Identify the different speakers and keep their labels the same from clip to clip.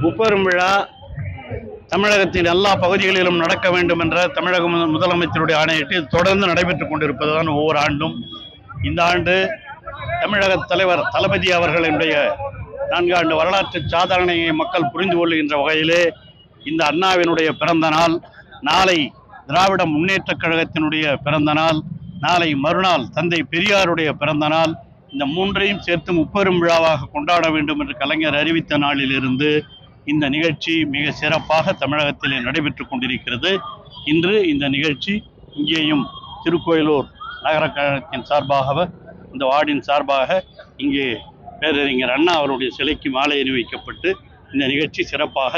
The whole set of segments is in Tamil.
Speaker 1: முப்பெரும் விழா தமிழகத்தின் எல்லா பகுதிகளிலும் நடக்க வேண்டும் என்ற தமிழக முதலமைச்சருடைய ஆணையிட்டு தொடர்ந்து நடைபெற்றுக் கொண்டிருப்பதுதான் ஒவ்வொரு ஆண்டும். இந்த ஆண்டு தமிழக தலைவர் தளபதி அவர்களுடைய நான்காண்டு வரலாற்று சாதனையை மக்கள் புரிந்து கொள்கின்ற வகையிலே இந்த அண்ணாவினுடைய பிறந்த நாள் நாளை திராவிட முன்னேற்றக் கழகத்தினுடைய பிறந்த நாள் நாளை மறுநாள் தந்தை பெரியாருடைய பிறந்த நாள். இந்த மூன்றையும் சேர்த்து முப்பெரும் விழாவாக கொண்டாட வேண்டும் என்று கலைஞர் அறிவித்த நாளிலிருந்து இந்த நிகழ்ச்சி மிக சிறப்பாக தமிழகத்திலே நடைபெற்றுக் கொண்டிருக்கிறது. இன்று இந்த நிகழ்ச்சி இங்கேயும் திருக்கோயிலூர் நகர கழகத்தின் சார்பாக இந்த வார்டின் சார்பாக இங்கே பேரறிஞர் அண்ணா அவருடைய சிலைக்கு மாலை அணிவிக்கப்பட்டு இந்த நிகழ்ச்சி சிறப்பாக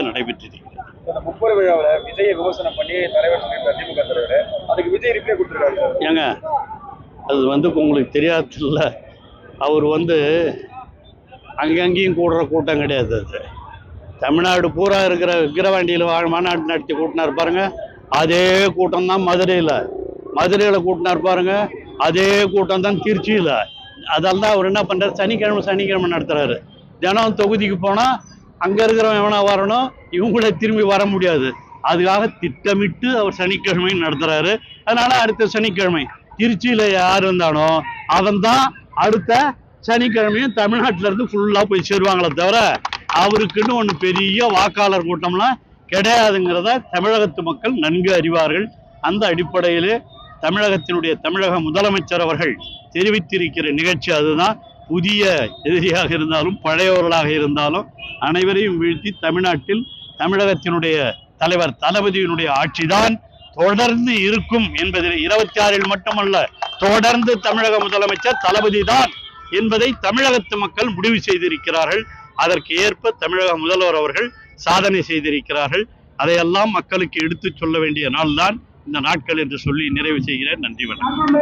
Speaker 2: இந்த முப்பது விழாவில் விஜயை விமர்சனம் பண்ணி தலைவர் திமுக தலைவர் அதுக்கு விஜய் ரிப்ளை கொடுத்துருக்காரு
Speaker 1: ஏங்க அது வந்து உங்களுக்கு தெரியாதுல்ல. அவர் வந்து அங்கங்கேயும் கூடுற கூட்டம் கிடையாது அது. தமிழ்நாடு பூரா இருக்கிற விக்கிரவாண்டியில் மாநாட்டு நடத்தி கூட்டினார் பாருங்க. அதே கூட்டம் தான் மதுரையில். மதுரையில் கூட்டினார் பாருங்க. அதே கூட்டம் தான் திருச்சியில். அதால் தான் அவர் என்ன பண்ணுறாரு சனிக்கிழமை சனிக்கிழமை நடத்துகிறாரு தினம் தொகுதிக்கு போனால் அங்கே இருக்கிறவன் எவனா வரணும்? இவங்கள திரும்பி வர முடியாது. அதுக்காக திட்டமிட்டு அவர் சனிக்கிழமை நடத்துகிறாரு அதனால் அடுத்த சனிக்கிழமை திருச்சியில் யார் இருந்தானோ அவன் தான் அடுத்த சனிக்கிழமையும் தமிழ்நாட்டிலேருந்து ஃபுல்லாக போய் சேருவாங்களே தவிர அவருக்குன்னு ஒன்று பெரிய வாக்காளர் கூட்டம்லாம் கிடையாதுங்கிறத தமிழகத்து மக்கள் நன்கு அறிவார்கள். அந்த அடிப்படையிலே தமிழகத்தினுடைய தமிழக முதலமைச்சர் அவர்கள் தெரிவித்திருக்கிற நிகழ்ச்சி அதுதான். புதிய எதிரியாக இருந்தாலும் பழையவர்களாக இருந்தாலும் அனைவரையும் வீழ்த்தி தமிழ்நாட்டில் தமிழகத்தினுடைய தலைவர் தளபதியினுடைய ஆட்சிதான் தொடர்ந்து இருக்கும் என்பதில் இருபத்தி ஆறில் மட்டுமல்ல தொடர்ந்து தமிழக முதலமைச்சர் தளபதி தான் என்பதை தமிழகத்து மக்கள் முடிவு செய்திருக்கிறார்கள். அதற்கு ஏற்ப தமிழக முதல்வர் அவர்கள் சாதனை செய்திருக்கிறார்கள். அதையெல்லாம் மக்களுக்கு எடுத்துச் சொல்ல வேண்டிய நாள்தான் இந்த நாட்கள் என்று சொல்லி நிறைவு செய்கிறேன். நன்றி வணக்கம்.